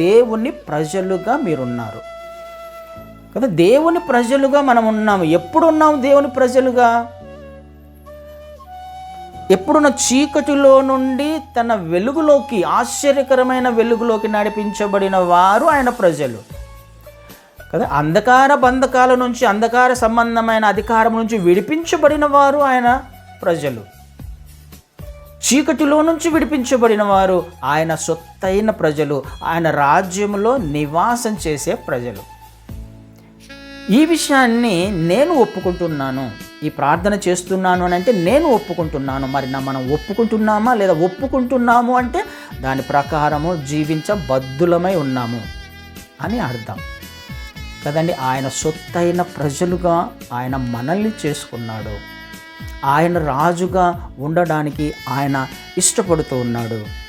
దేవుని ప్రజలుగా మీరున్నారు. కదా దేవుని ప్రజలుగా మనం ఉన్నాము. ఎప్పుడు ఉన్నాము దేవుని ప్రజలుగా? ఎప్పుడున్న చీకటిలో నుండి తన వెలుగులోకి ఆశ్చర్యకరమైన వెలుగులోకి నడిపించబడిన వారు ఆయన ప్రజలు. కదా అంధకార బంధకాల నుంచి అంధకార సంబంధమైన అధికారం నుంచి విడిపించబడిన వారు ఆయన ప్రజలు. చీకటిలో నుంచి విడిపించబడిన వారు ఆయన సొత్తైన ప్రజలు ఆయన రాజ్యంలో నివాసం చేసే ప్రజలు. ఈ విషయాన్ని నేను ఒప్పుకుంటున్నాను. ఈ ప్రార్థన చేస్తున్నాను అని అంటే నేను ఒప్పుకుంటున్నాను. మరి నా మనం ఒప్పుకుంటున్నామా లేదా ఒప్పుకుంటున్నాము అంటే దాని ప్రకారము జీవించబద్ధులమై ఉన్నాము అని అర్థం. కదండి ఆయన సొత్తైన ప్రజలుగా ఆయన మనల్ని చేసుకున్నాడు. ఆయన రాజుగా ఉండడానికి ఆయన ఇష్టపడుతూ ఉన్నాడు.